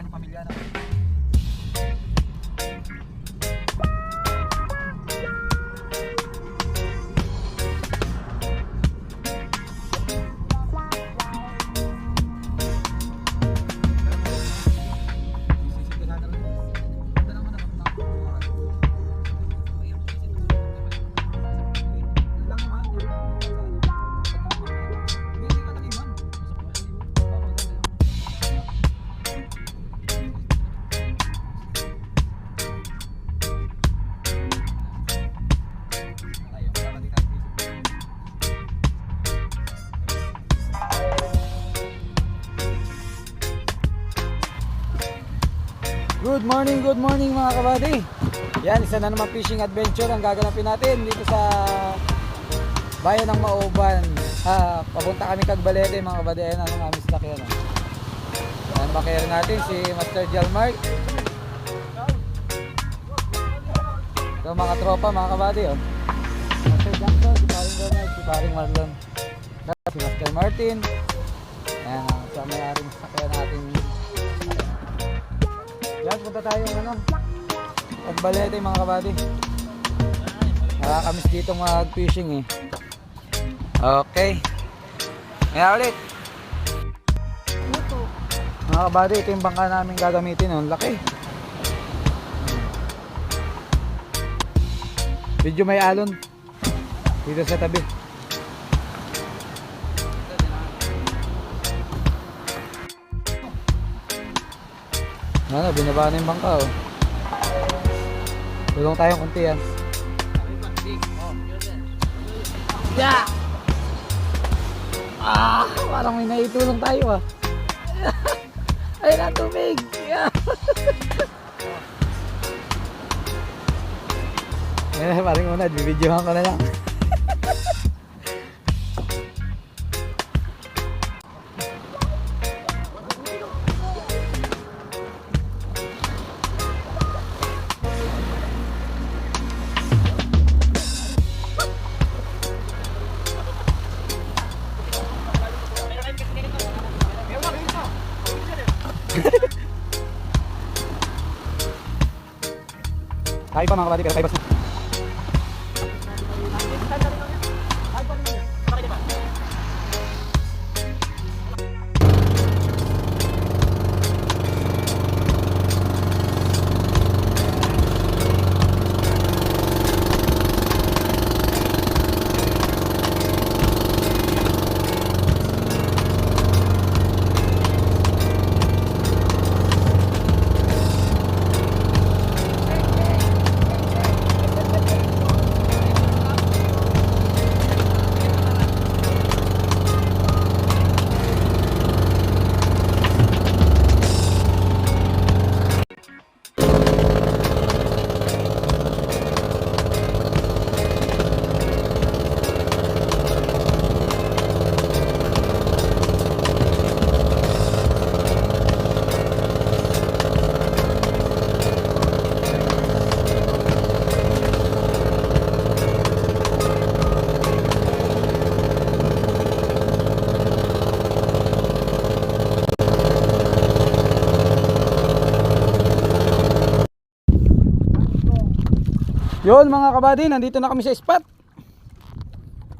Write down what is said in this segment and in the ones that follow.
kanyang pamilya. No? Good good morning mga kabady. Yan, isa na naman fishing adventure ang gaganapin natin dito sa bayan ng Mauban. Ah, papunta kami Cagbalete mga kabady. Ayan ang amis laki ano. Ayan bakayari natin si Master Jalmark. Ito mga tropa mga kabady oh. Master Jackson, si Paring Ronald, si Paring Marlon. Si Master Martin. Ayan, ang sa may-aring sakyan natin yan, punta tayo ano. Pagbalete mga kabady. Nakakamiss dito mag-fishing eh. Okay. Kaya ulit. Mga kabady, ito yung bangka namin gagamitin. Ang laki. Medyo may alon. Dito sa tabi. Ano, binaba na yung bangka oh. Tulong tayong kunti yan. Yeah! Ah, parang may naitulong tayo ah. Ay na tubig. Yeah. Eh, parang una, bibidyohan ko na lang. Tayo pa mga kabady, pero Yun mga kabady, nandito na kami sa spot.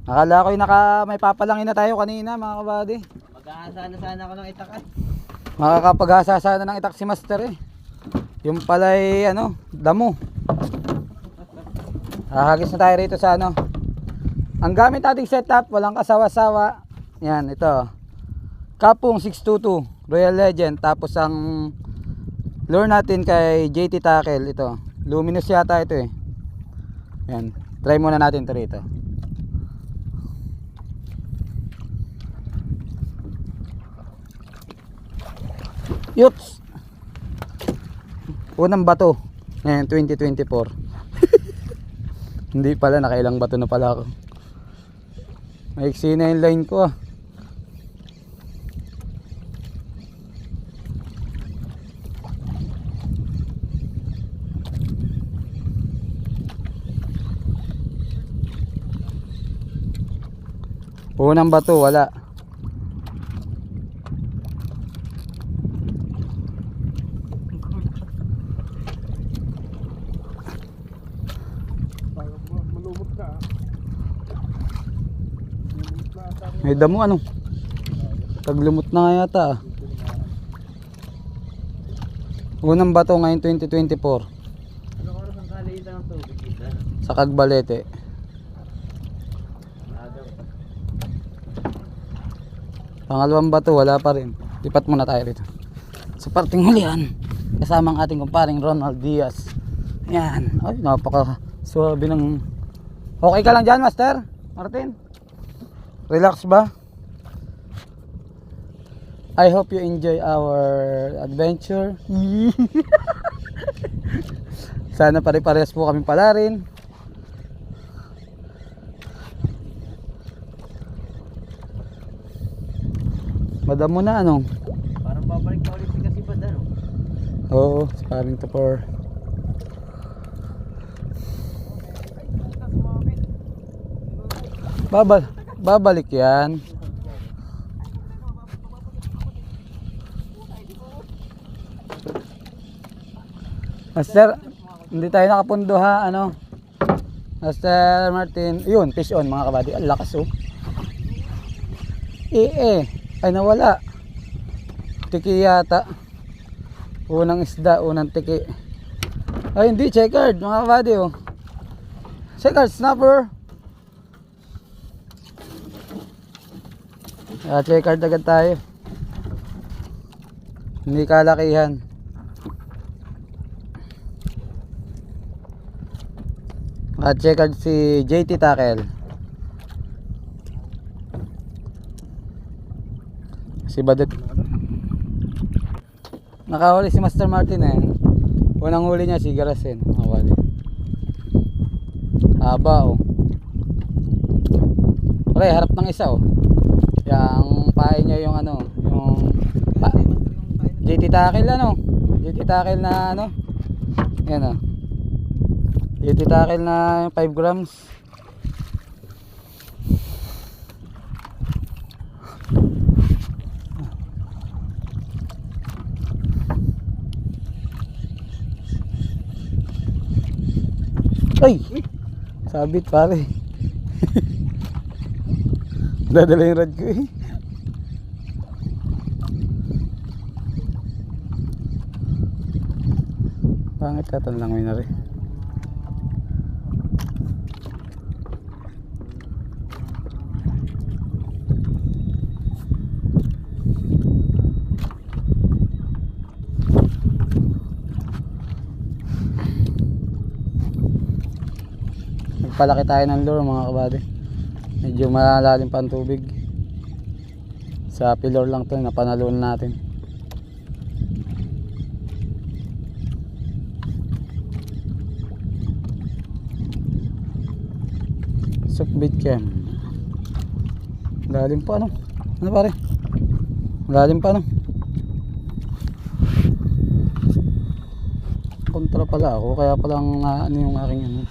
Akala ko yung naka, may papalangin na tayo kanina mga kabady. Mag-aasa na sana ako ng itakan. Makakapaghasa sana ng itak si Master eh. Yung palay ano, damo. Hahagis na tayo rito sa ano. Ang gamit nating setup, walang kasawa-sawa. Yan, ito. Kapong 622, Royal Legend. Tapos ang lure natin kay JT Tackle, ito. Luminous yata ito eh. Yan. Try muna natin ito rito. Yups! Unang bato. Ngayon, 2024. Hindi pala, nakailang bato na pala ako. Maiksi na yung line ko ah. Punang bato, wala. May damo ano? Taglumot na nga yata ah. Unang bato ngayon 2024. Sa Kagbalete. Pangalawang bato wala pa rin. Lipat muna tayo rito. Sa parting hulihan, kasama ang ating kumparing Ronald Diaz. Yan. Ay, napaka suwabe ng... Okay ka lang dyan, Master? Martin? Relax ba? I hope you enjoy our adventure. Sana pare-parehas po kami pala rin. Madam mo na ano? Parang babalik ka ulit si Kasipad ano? Oo, sparring to for Babal babalik yan. Master, hindi tayo nakapundo ha, ano? Master Martin, yun, fish on mga kabady. Ang lakas oh. Eh eh, ay nawala. Tiki yata. Unang isda, unang tiki. Ay hindi, checkered mga kabady oh. Checkered, snapper. Ah, checkered agad tayo. Hindi kalakihan. At checkered si JT Takel. Si Badut. Nakahuli si Master Martin eh. Unang huli niya si Garasen. Nakahuli. Haba oh. Pre, harap ng isa oh. Yang pahay niya yung ano, yung pa, JT Takel ano? JT Takel na ano? Yan oh. JT Takel na 5 grams. Ay! Sabit pare. Dadala yung rod ko eh. Pangit ka lang may nari. Nagpalaki tayo ng lure mga kabady. Medyo malalim pa ang tubig. Sa pilor lang to napanalunan natin. Sukbit cam. Lalim pa ano? Ano pare? Lalim pa ano? Kontra pala ako kaya pala ang ah, ano yung aking ano.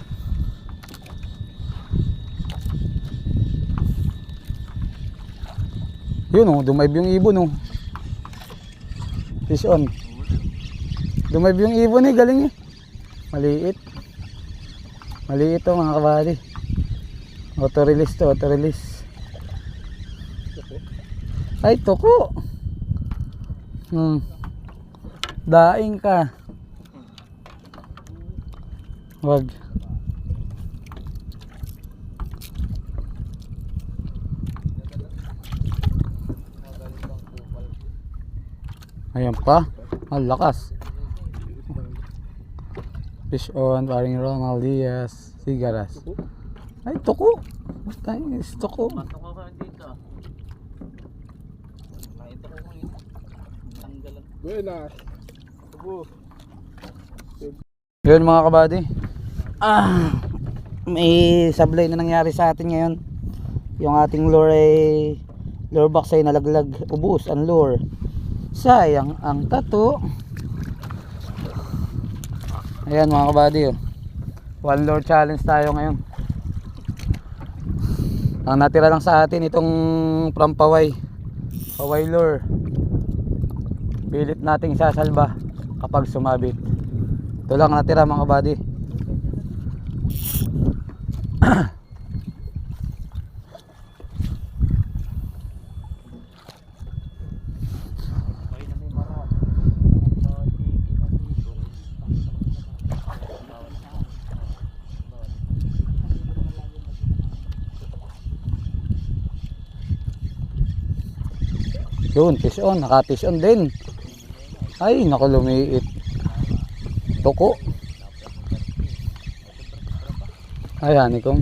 Yun oh, dumayb yung ibon oh. Fish on. Dumayb yung ibon eh, galing eh. Maliit. Maliit to mga kabali. Auto release to, auto release. Ay, toko. Hmm. Daing ka. Wag. Ayan pa. Ang lakas. Fish on, paring Ronald Diaz, Sigaras. Ay, tuko. Tayo, is tuko. Pasok ako dito. Nakita ko yun. Tanggalan. Buenas. Yun mga kabady. Ah, may sablay na nangyari sa atin ngayon. Yung ating lure ay lure box ay nalaglag. Ubus ang lure. Sayang ang tato. Ayan mga kabady. Oh. One lure challenge tayo ngayon. Ang natira lang sa atin itong from Paway. Paway lure. Pilit nating sasalba kapag sumabit. Ito lang natira mga kabady. Yun, fish on. Naka fish on din. Ay, naku lumiit. Tuko. Ay, honeycomb.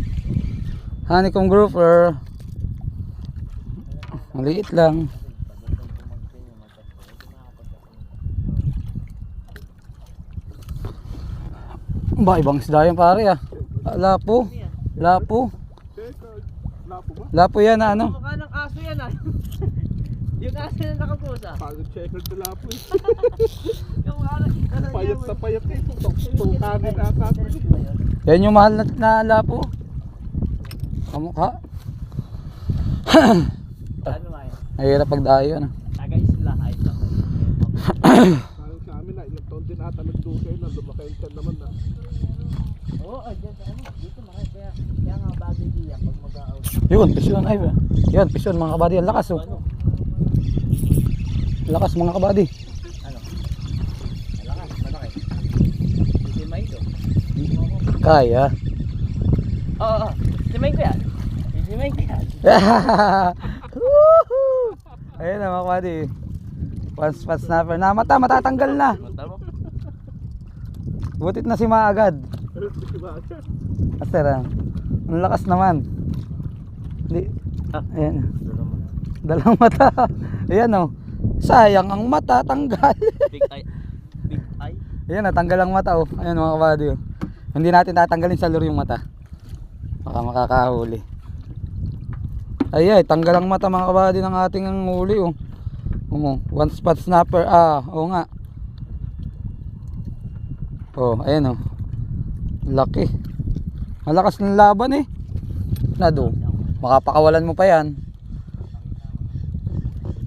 Honeycomb grouper. Maliit lang. Ba, ibang isda yan pare ah. Ah, Lapo. Lapo. Lapo yan na ano. Mukha ng aso yan ah. Aso na nakapusa. Pagod checker na lapo eh. Ano, Payat sa payat eh. Tungkanin na ata. Yan yung mahal na, na lapo. Kamukha. Ano nga yun? Mahirap pagdayo ano. Taga-isla. Ayos lang. Parang sa amin na, ilang taon din ata nagdukay na. Lumaki yung tiyan naman na. Oo, oh, dyan sa ano. Dito mga kaya. Kaya nga bagay diya pag mag-out. Yun, pisyon ay ba? Yun, pisyon mga kabady. Ang lakas oh. Lakas mga kabady. Ano? Malakas, malaki. Si Mike Kaya. Oo, oo. Si Mike ko yan. Si Mike yan. Ayun na mga kabady. One spot snapper na mata, matatanggal na. Butit na si maagad. Aster ah. Ang lakas naman. Di. Ah. Ayan. Dalang mata. Ayan oh. Sayang ang mata, tanggal. Big eye. Big eye. Ayan, natanggal ang mata oh. Ayan mga kabady oh. Hindi natin tatanggalin sa lure yung mata. Baka makakahuli. Ay ay, tanggal ang mata mga kabady ng ating ang huli oh. Umo, one spot snapper. Ah, oo nga. Oh, ayan oh. Laki. Malakas ng laban eh. Nado. Makapakawalan mo pa yan.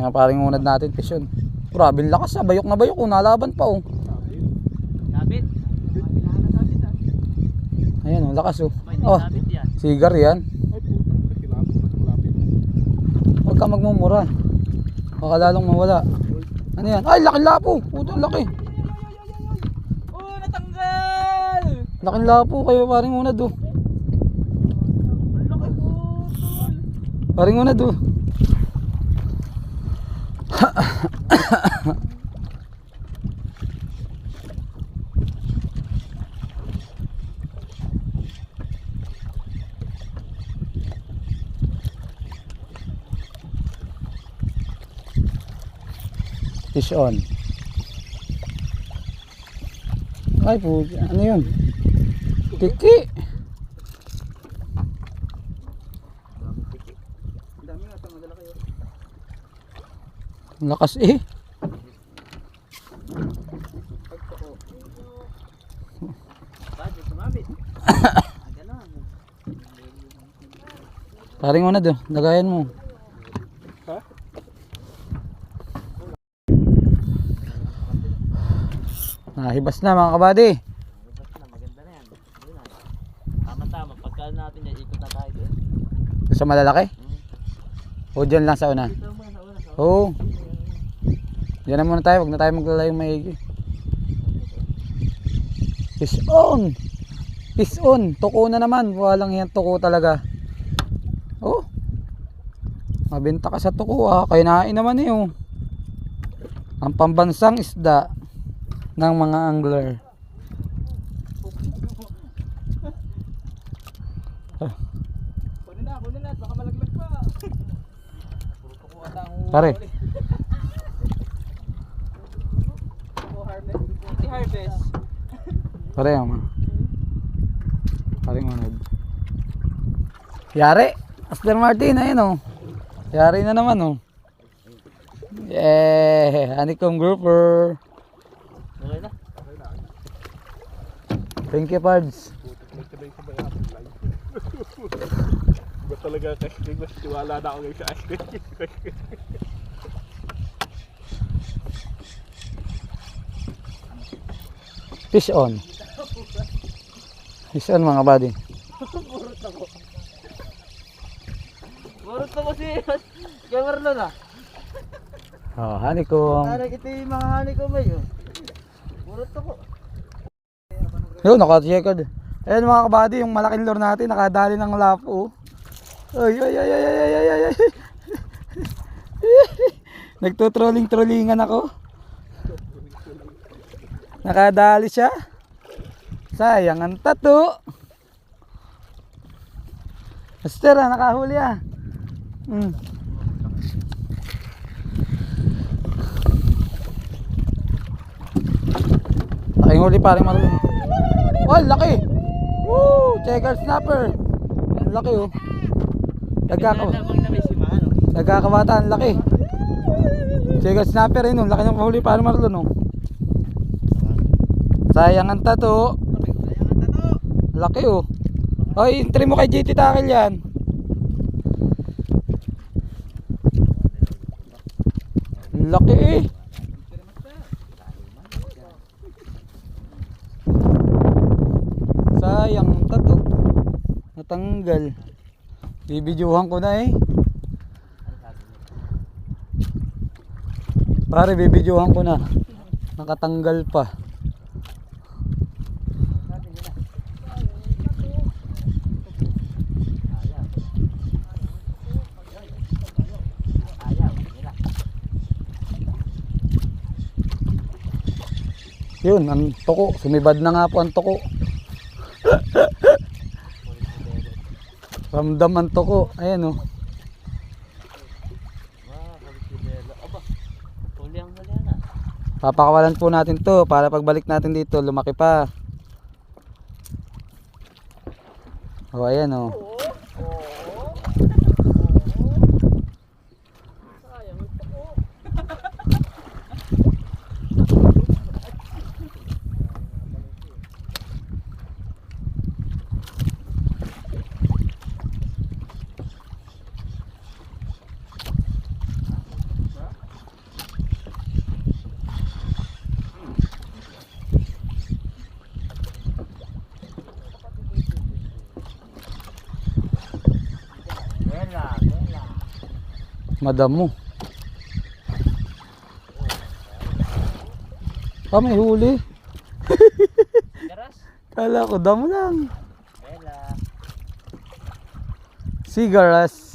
Nga paring unad natin, pisyon. Grabe ang lakas ah. Bayok na bayok oh. Nalaban pa oh. Sabit. Ayan oh, lakas oh. Oh, yan. sigar yan. Huwag ka magmumura. Baka lalong mawala. Ano yan? Ay, laki lapo. Puto, laki. Oh, natanggal! Laking lapo kayo, paring unad oh. Paring unad oh. Fish on. Ay po, ano yun? Tiki. Ang dami nga, tama dala kayo. Ang Lakas eh. Ganon. Paring unad oh, lagayan mo. Ha? Nahibas na mga kabady. Basta na, maganda na yan. Na. Tama-tama, pagka natin yan, ikot na tayo doon. Sa malalaki? Hmm. O dyan lang sa una? Dito muna sa una. Sa Oo. Diyan na muna tayo, huwag na tayo maglalayong maigi. Fish on! Fish on! Tuko na naman. Walang yan tuko talaga. Oh! Mabenta ka sa tuko ah. Kainain naman eh oh. Ang pambansang isda ng mga angler. Kunin na, kunin na. Baka malaglag pa. Pare. Tuko harvest. Si harvest. Pare ang Paring unod. Yari! Aston Martin, ayun oh. Yari na naman oh. Yeah! Honeycomb grouper. Okay na. Thank you, Pards. Ba talaga casting? Mas tiwala na ako ngayon sa casting. Fish on. Isan mga buddy. Burot ako. Burot ako si Gamer Lola. Oh, hanikom. Talag ito yung mga hanikom ay. Eh, Burot ako. Yo, naka-checkered. Ayan mga kabady, yung malaking lure natin, nakadali ng lapo. Oh. Ay, ay, ay, ay, ay, ay, ay, ay. Nagtutrolling-trollingan ako. Nakadali siya. Sayang ang tato. Master ah, nakahuli ah. Hmm. Laking huli paring marunong. Oh, laki! Woo! Checker snapper! Ang laki oh. Nagkaka Nagkakabata, ang laki. Checker snapper yun oh. Laki ng huli paring marunong oh. Sayang ang tato. Laki oh. Ay, entry mo kay JT Tackle yan. Laki eh. Sayang ang tato. Natanggal. Bibidyohan ko na eh. Pare, bibidyohan ko na. Nakatanggal pa. Yun, ang toko. Sumibad na nga po ang toko. Ramdam ang toko. Ayan oh. Papakawalan po natin to para pagbalik natin dito lumaki pa. Oh, ayan oh. Madam mo. Ah, may huli. Kala ko, damo lang. Bella. Cigaras.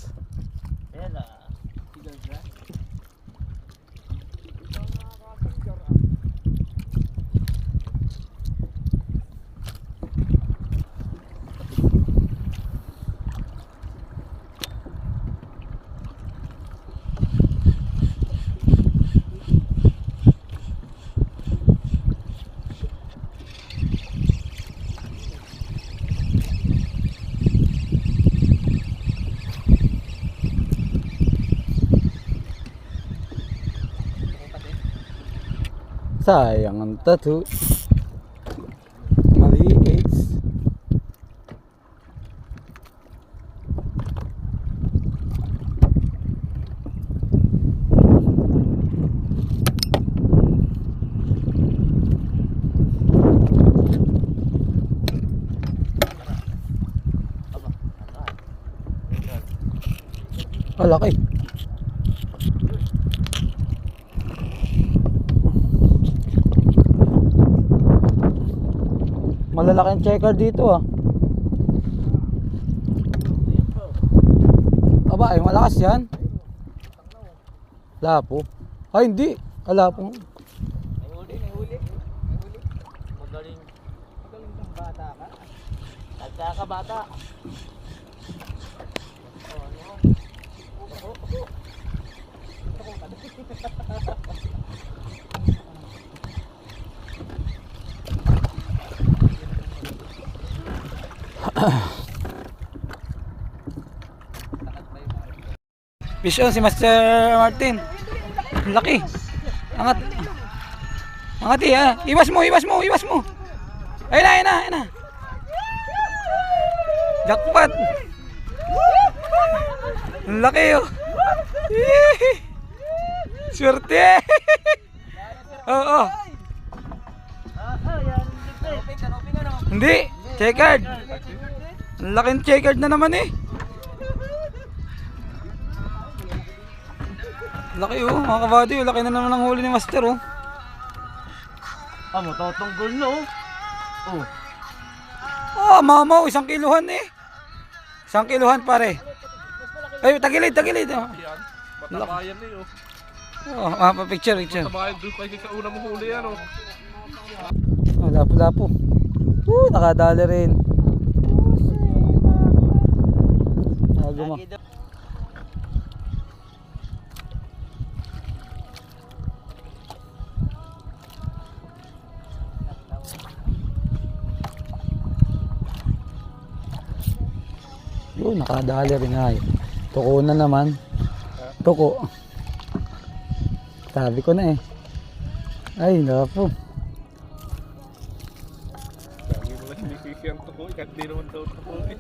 Sayang ang tattoo. Maliit. Ah, laki. Malalaking checker dito ah. Aba, ay malakas yan. Lapo. Ay, hindi. Alapo. May huli, may huli. May huli. Magaling. Magaling kang bata ka. Tagka ka bata. Oh, ano? Ako, ako. Vision si Master Martin. Laki. Angat. Angat eh. Iwas mo, iwas mo, iwas mo. Ayun na, ayun na, ayun na. Jackpot. Laki oh. Swerte. Oo. Oh, ano? Hindi. Checkered. Ang laking checkered na naman eh. Laki oh, mga kabady, oh. laki na naman ang huli ni Master oh. Ah, matatanggol na oh. Oh. Ah, mamaw, isang kiluhan eh. Isang kiluhan pare. Ay, tagilid, tagilid. Oh. Yan. Matakayan na yun. Oh, ah, pa picture, picture. Tabayan doon pa sa una mong huli yan oh. Oh, lapo-lapo. Uh, nakadali rin. Nakadali rin ay. Tuko na naman. Tuko. Sabi ko na eh. Ay, lapo. Lagi mo lang sinisisi ang tukoy. Kahit di naman daw tukoy.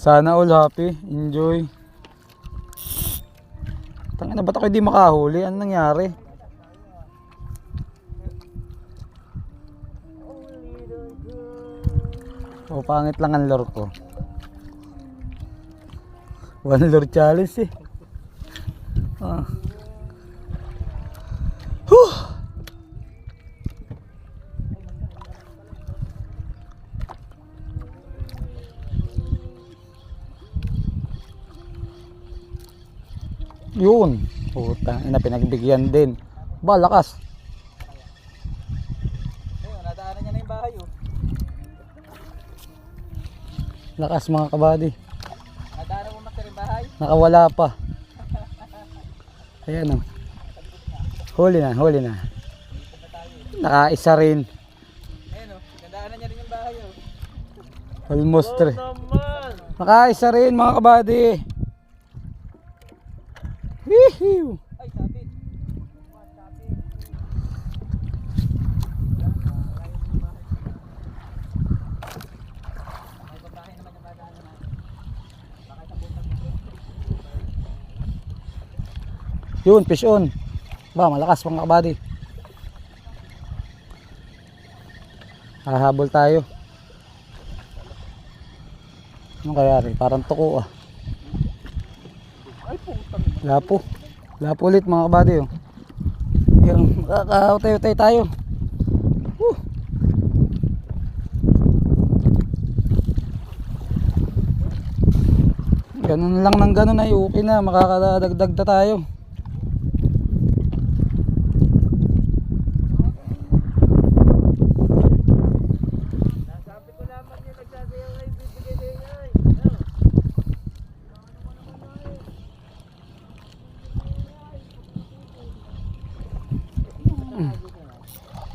Sana all happy. Enjoy. Tangina, ba't ako hindi makahuli? Ano nangyari? O, pangit lang ang lure ko. One lure challenge eh. Ah. Huh! Yun. Puta, ina pinagbigyan din. Ba, lakas. Ayun, nadaanan niya na yung bahay oh. Lakas mga kabady. Nadaanan mo master yung bahay. Nakawala pa. Ayan o. Huli na, huli na. Nakaisa rin. Ayun oh, nadaanan niya rin yung bahay oh. Almost three. naman! Nakaisa rin mga kabady. Woohoo! Ay, sabit. Yun, fish on. Ba, malakas mga kabady. Hahabol tayo. Ano kaya rin? Parang tuko ah. Lapo. Lapo ulit mga kabady oh. Yung kakautay-utay tayo. Ganun lang ng ganun ay okay na. Makakadagdag na tayo. Sabi ko naman yung nagsasayaw ay bibigay na yun ay.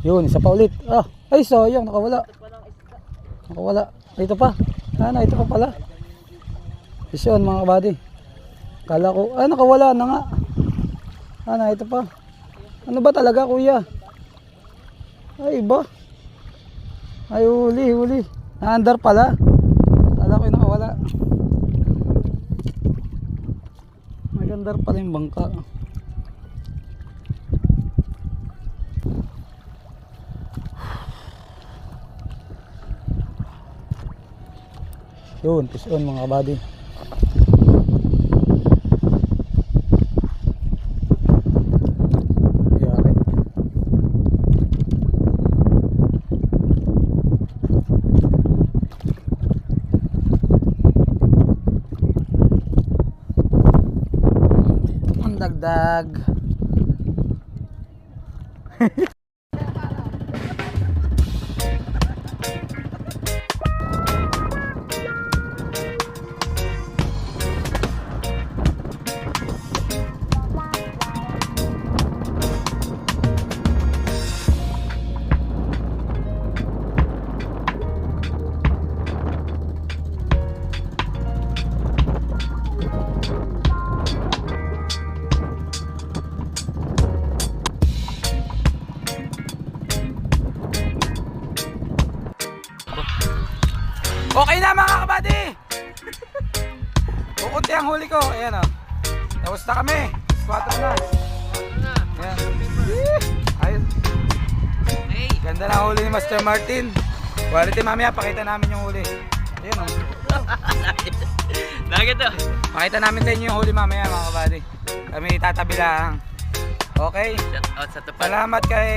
Yun, isa pa ulit. Ah, ay sayang, nakawala. Nakawala. Ito pa. Ano, ito pa pala. Isyon mga kabady. Kala ko, ah nakawala na nga. Ano, ito pa. Ano ba talaga kuya? Ay iba. Ay huli, huli. Naandar pala. Kala ko yung nakawala. Magandar pala yung bangka. Yun, fish on mga kabady. Dagdag. Okay na mga kabady! Kukunti ang huli ko. Ayan o. Tapos na kami. Squatter na. Ayan. Hey! Ganda na huli ni Master Martin. Quality mamaya, pakita namin yung huli. Ayan o. Nugget to. Pakita namin sa inyo yung huli mamaya mga kabady. Kami tatabi lang. Okay. Shout out sa tupad. Salamat kay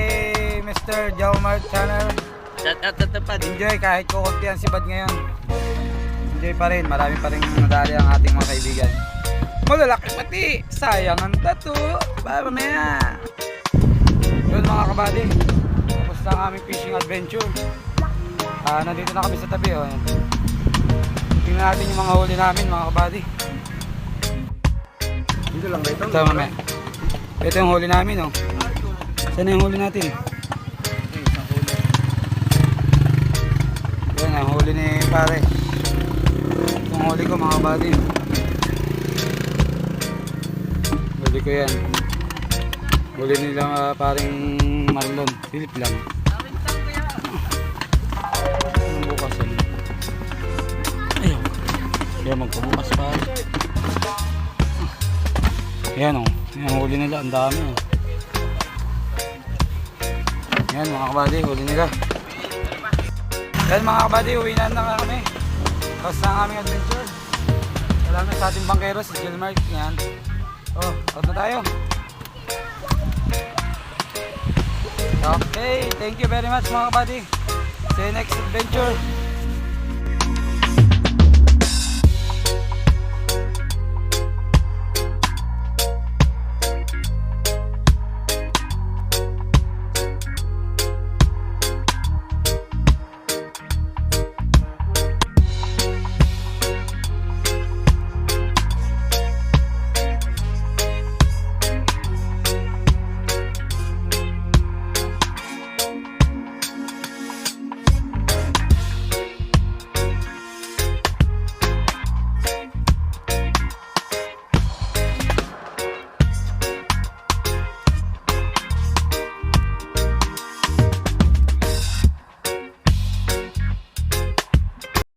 Mr. Jomar Channel. Shout out sa tupad. Enjoy kahit kukunti ang sibad ngayon. Enjoy pa rin. Marami pa rin nadali ang ating mga kaibigan. Malalaki pati. Sayang ang tato. Para mamaya. Yun mga kabady. Tapos na ang aming fishing adventure. Ah, nandito na kami sa tabi. Oh. Tingnan natin yung mga huli namin mga kabady. Dito lang ba ito? Ito mamaya. Ito yung huli namin oh. Saan na yung huli natin? Yan ang huli ni pare. Itong huli ko mga kabady. Huli ko yan. Huli nila uh, paring Marlon. Philip lang. Bukas yan? Ayaw. Kaya magpabukas pa. Yan o. Yan huli nila. Ang dami o. Yan mga kabady. Huli nila. Yan mga kabady. Uwi na na kami. Tapos na aming adventure. Salamat sa ating bangkero si Gilmark. Yan. Oh, out na tayo. Okay, thank you very much mga kabady. See you next adventure.